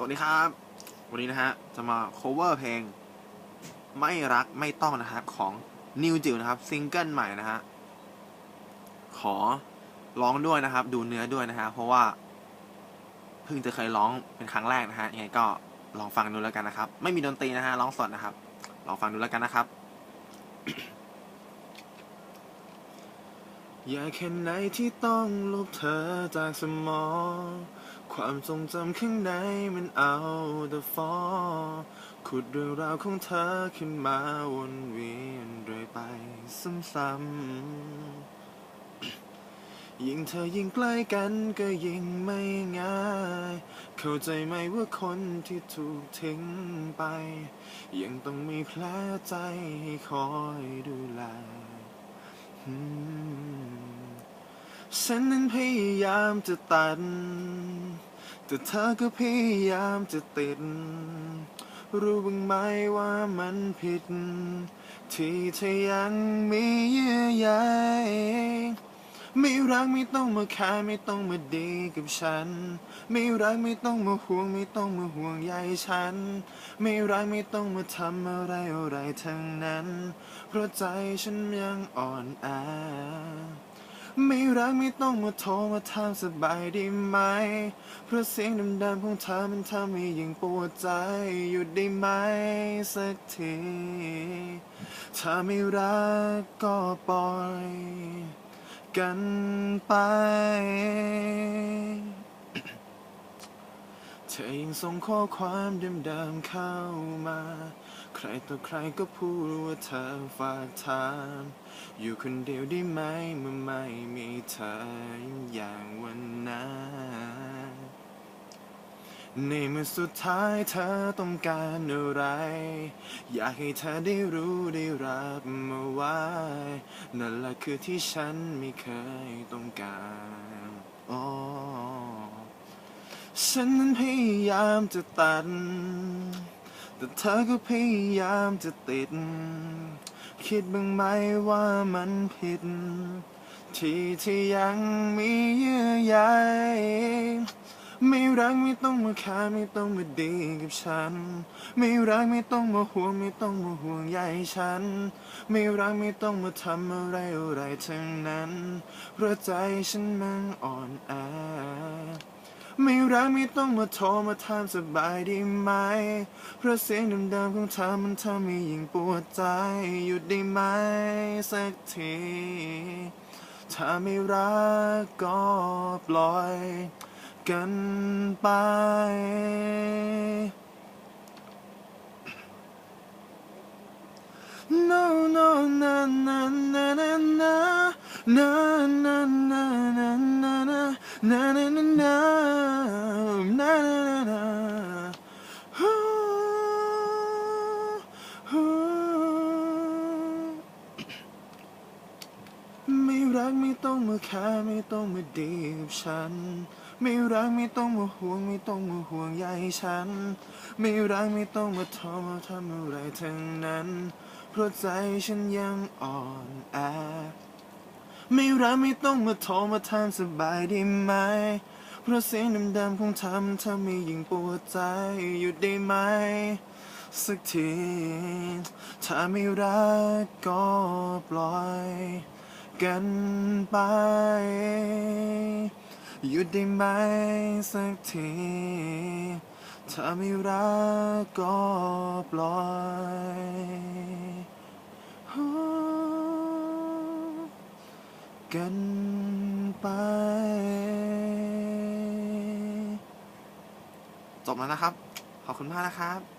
สวัสดีครับ วันนี้นะฮะ จะมา cover เพลง ไม่รักไม่ต้องนะครับ ของนิวจิ๋วนะครับซิงเกิลใหม่นะฮะ ขอร้องด้วยนะครับ ดูเนื้อด้วยนะฮะ เพราะว่า เพิ่งจะเคยร้องเป็นครั้งแรกนะฮะยังไงก็ลองฟังดูแล้วกันนะครับ ไม่มีดนตรีนะฮะร้องสดนะครับ ลองฟังดูแล้วกันนะครับ อยากแค่ไหนที่ต้องลบเธอจากสมอง ความทรงจำข้างในมันเอาแต่ฟอขุดเรื่องราวของเธอขึ้นมาวนเวียนเรื่อยไปซ้ำๆยิ่งเธอยิ่งใกล้กันก็ยิ่งไม่ง่าย เข้าใจไหมว่าคนที่ถูกทิ้งไป ยังต้องมีแผลใจให้คอยดูแลอืม ฉันนั้นพยายามจะตัด แต่เธอก็พยายามจะติด รู้บ้างไหมว่ามันผิด ที่เธอยังมีเยื่อใยไม่รักไม่ต้องมาแค่ไม่ต้องมาดีกับฉัน ไม่รักไม่ต้องมาห่วงไม่ต้องมาห่วงใยฉัน ไม่รักไม่ต้องมาทำอะไรอะไรทั้งนั้น เพราะใจฉันยังอ่อนแอ ไม่รักไม่ต้องมาโทรมาถามสบายดีไหม เพราะเสียงดำๆของเธอมันทำให้ยิ่งปวดใจหยุดได้ไหมสักทีถ้าไม่รักก็ปล่อยกันไป ธอยังส่งข้อความเดิมๆเข้ามา ใครต่อใครก็พูดว่าเธอฝากถาม อยู่คนเดียวได้ไหมเมื่อไม่มีเธออย่างวันนั้นในเมื่อสุดท้ายเธอต้องการอะไร อยากให้เธอได้รู้ได้รับมาไว้ นั่นแหละคือที่ฉันไม่เคยต้องการอ๋อ ฉันนั้นพยายามจะตัด แต่เธอก็พยายามจะติด คิดบ้างไหมว่ามันผิด ที่ที่ยังมีเยื่อใยไม่รักไม่ต้องมาแค่ไม่ต้องมาดีกับฉัน ไม่รักไม่ต้องมาห่วงไม่ต้องมาห่วงใยฉัน ไม่รักไม่ต้องมาทำอะไรอะไรทั้งนั้นเพราะใจฉันมันอ่อนแอ รักไม่ต้องมาโทรมาถามสบายดีไหม เพราะเสียงเดิมๆของเธอมันทำให้ยิ่งปวดใจ หยุดได้ไหมสักที ถ้าไม่รักก็ปล่อยกันไป No no na na na na na na รักไม่ต้องมาแค่ไม่ต้องมาดีกับฉัน ไม่รักไม่ต้องมาห่วงไม่ต้องมาห่วงใยฉัน ไม่รักไม่ต้องมาทำมาทำอะไรทั้งนั้น เพราะใจฉันยังอ่อนแอ ไม่รักไม่ต้องมาโทรมาถามสบายดีไหม เพราะเสียงดำๆของเธอมันทำให้ยิ่งปวดใจหยุดได้ไหมสักที ถ้าไม่รักก็ปล่อย กันไป หยุดได้ไหมสักที ถ้าไม่รักก็ปล่อยกันไป จบแล้วนะครับ ขอบคุณมากนะครับ